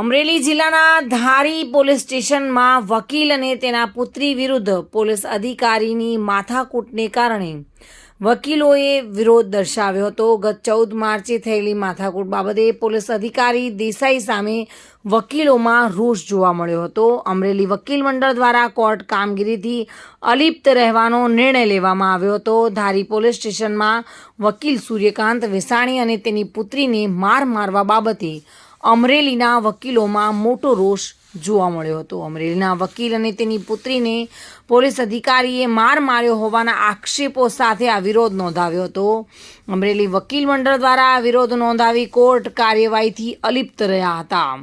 અમરેલી જિલ્લાના ધારી પોલીસ સ્ટેશનમાં વકીલ અને તેના પુત્રી વિરુદ્ધ પોલીસ અધિકારીની માથાકૂટને કારણે વકીલોએ વિરોધ દર્શાવ્યો હતો. ગત ચૌદ માર્ચે થયેલી માથાકૂટ બાબતે પોલીસ અધિકારી દેસાઈ સામે વકીલોમાં રોષ જોવા મળ્યો હતો. અમરેલી વકીલ મંડળ દ્વારા કોર્ટ કામગીરીથી અલિપ્ત રહેવાનો નિર્ણય લેવામાં આવ્યો હતો. ધારી પોલીસ સ્ટેશનમાં વકીલ સૂર્યકાંત વેસાણી અને તેની પુત્રીને માર મારવા બાબતે અમરેલીના વકીલોમાં મોટો રોષ જોવા મળ્યો હતો. અમરેલીના વકીલ અને તેની પુત્રીને પોલીસ અધિકારીએ માર માર્યો હોવાના આક્ષેપો સાથે આ વિરોધ નોંધાવ્યો હતો. અમરેલી વકીલ મંડળ દ્વારા વિરોધ નોંધાવી કોર્ટ કાર્યવાહીથી અલિપ્ત રહ્યા હતા.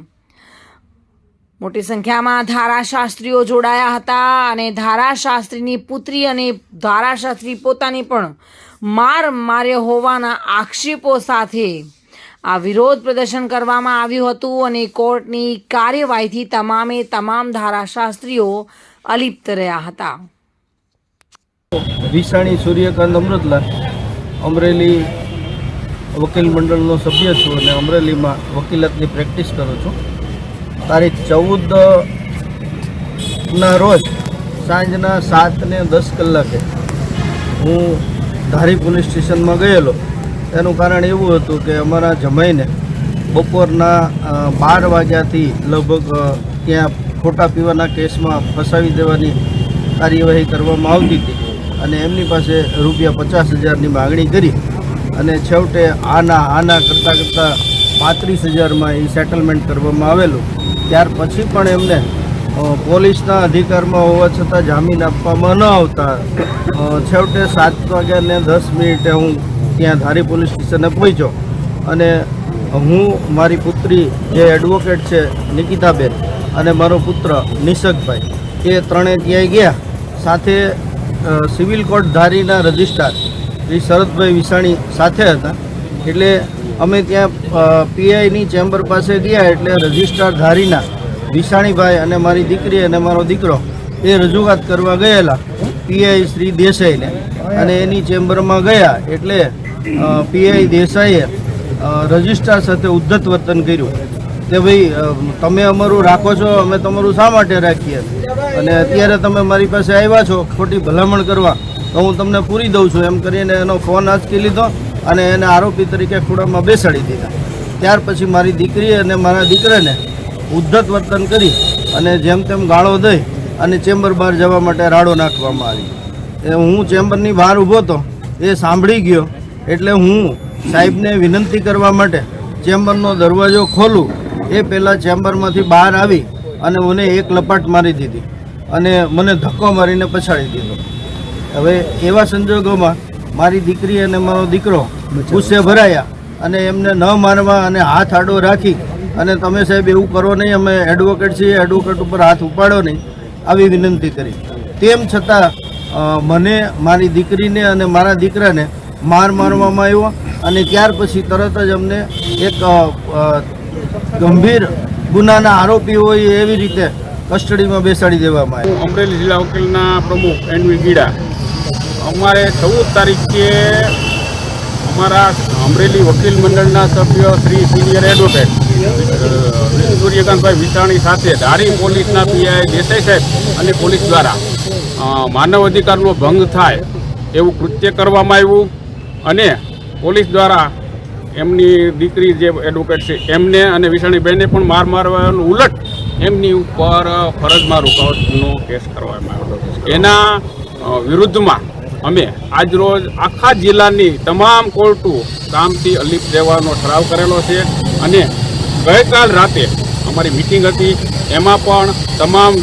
મોટી સંખ્યામાં ધારાશાસ્ત્રીઓ જોડાયા હતા અને ધારાશાસ્ત્રીની પુત્રી અને ધારાશાસ્ત્રી પોતાની પણ માર માર્યો હોવાના આક્ષેપો સાથે આ વિરોધ પ્રદર્શન કરવામાં આવ્યું હતું અને કોર્ટની કાર્યવાહીથી તમામે તમામ ધારાશાસ્ત્રીઓ અલિપ્ત રહ્યા હતા. વિસાણી, સૂર્યકાંત, અમૃતલાલ અમરેલી વકીલ મંડળનો સભ્ય છું અને અમરેલીમાં વકીલતની પ્રેક્ટિસ કરું છું. તારીખ ચૌદ ના રોજ સાંજના સાત ને દસ કલાકે હું ધારી પોલીસ સ્ટેશનમાં ગયેલો. એનું કારણ એવું હતું કે અમારા જમાઈને બપોરના બાર વાગ્યાથી લગભગ ત્યાં ખોટા પીવાના કેસમાં ફસાવી દેવાની કાર્યવાહી કરવામાં આવતી હતી અને એમની પાસે રૂપિયા પચાસ હજારની માગણી કરી અને છેવટે આના આના કરતાં કરતાં પાંત્રીસ હજારમાં એ સેટલમેન્ટ કરવામાં આવેલું. ત્યાર પછી પણ એમને પોલીસના અધિકારમાં હોવા છતાં જામીન આપવામાં ન આવતા. છેવટે સાત વાગ્યાને દસ મિનિટે હું ત્યાં ધારી પોલીસ સ્ટેશને પહોંચ્યો અને હું, મારી પુત્રી, જે એડવોકેટ છે, નિકિતાબેન અને મારો પુત્ર નિશકભાઈ, એ ત્રણેય ત્યાં ગયા. સાથે સિવિલ કોર્ટ ધારીના રજિસ્ટ્રાર શ્રી શરદભાઈ વિસાણી સાથે હતા. એટલે અમે ત્યાં પીઆઈની ચેમ્બર પાસે ગયા એટલે રજિસ્ટ્રાર ધારીના વિસાણીભાઈ અને મારી દીકરી અને મારો દીકરો એ રજૂઆત કરવા ગયેલા. પીઆઈ શ્રી દેસાઈને. અને એની ચેમ્બરમાં ગયા એટલે પીઆઈ દેસાઈએ રજિસ્ટ્રાર સાથે ઉદ્ધત વર્તન કર્યું કે ભાઈ તમે અમારું રાખો છો, અમે તમારું શા માટે રાખીએ? અને અત્યારે તમે મારી પાસે આવ્યા છો ખોટી ભલામણ કરવા, તો હું તમને પૂરી દઉં છું. એમ કરીને એનો ફોન આંચકી લીધો અને એને આરોપી તરીકે ખૂણામાં બેસાડી દીધા. ત્યાર પછી મારી દીકરી અને મારા દીકરાને ઉદ્ધત વર્તન કરી અને જેમ તેમ ગાળો દઈ અને ચેમ્બર બહાર જવા માટે રાડો નાખવામાં આવી. એ હું ચેમ્બરની બહાર ઊભો હતો, એ સાંભળી ગયો એટલે હું સાહેબને વિનંતી કરવા માટે ચેમ્બરનો દરવાજો ખોલું. એ પહેલાં ચેમ્બરમાંથી બહાર આવી અને મને એક લપાટ મારી દીધી અને મને ધક્કો મારીને પછાડી દીધો. હવે એવા સંજોગોમાં મારી દીકરી અને મારો દીકરો ગુસ્સે ભરાયા અને એમને ન મારવા અને હાથ આડો રાખી અને તમે સાહેબ એવું કરો નહીં, અમે એડવોકેટ છીએ એડવોકેટ ઉપર હાથ ઉપાડો નહીં, આવી વિનંતી કરી. તેમ છતાં મને મારી દીકરીને અને મારા દીકરાને માર મારવામાં આવ્યો અને ત્યાર પછી તરત જ અમને એક ગંભીર ગુનાના આરોપી હોય એવી રીતે કસ્ટડીમાં બેસાડી દેવામાં આવ્યા. અમરેલી જિલ્લા વકીલના પ્રમુખ એનવી ગીડા, અમારે ચૌદ તારીખે અમારા અમરેલી વકીલ મંડળના સભ્ય શ્રી સિનિયર એડવોકેટ સૂર્યકાંતભાઈ વિસાણી સાથે ધારી પોલીસના પીઆઈ દેસાઈ સાહેબ અને પોલીસ દ્વારા માનવ અધિકારનો ભંગ થાય એવું કૃત્ય કરવામાં આવ્યું. અને પોલીસ દ્વારા એમની દીકરી જે એડવોકેટ છે, એમને અને વિસાણીબેને પણ માર મારવાનું ઉલટ એમની ઉપર ફરજમાં રોકાવટનો કેસ કરવામાં આવ્યો એના વિરુદ્ધમાં અમે આજરોજ આખા જિલ્લાની તમામ કોર્ટો કામથી અલિપ્ત દેવાનો ઠરાવ કરેલો છે અને ગઈકાલ રાતે અમારી મિટિંગ હતી. એમાં પણ તમામ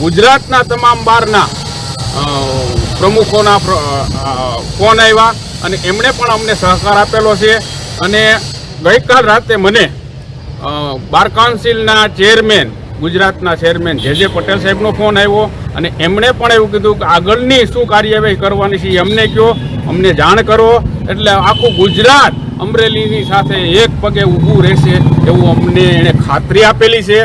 ગુજરાતના તમામ બારના પ્રમુખોના ફોન આવ્યા. અને એમણે પણ અમને સહકાર આપેલો છે. અને ગઈકાલ રાતે મને બાર કાઉન્સિલના ચેરમેન, ગુજરાતના ચેરમેન જે જે પટેલ સાહેબનો ફોન આવ્યો અને એમણે પણ એવું કીધું કે આગળની શું કાર્યવાહી કરવાની છે એ અમને કહો અમને જાણ કરો. એટલે આખું ગુજરાત અમરેલીની સાથે એક પગે ઊભું રહેશે એવું અમને એણે ખાતરી આપેલી છે.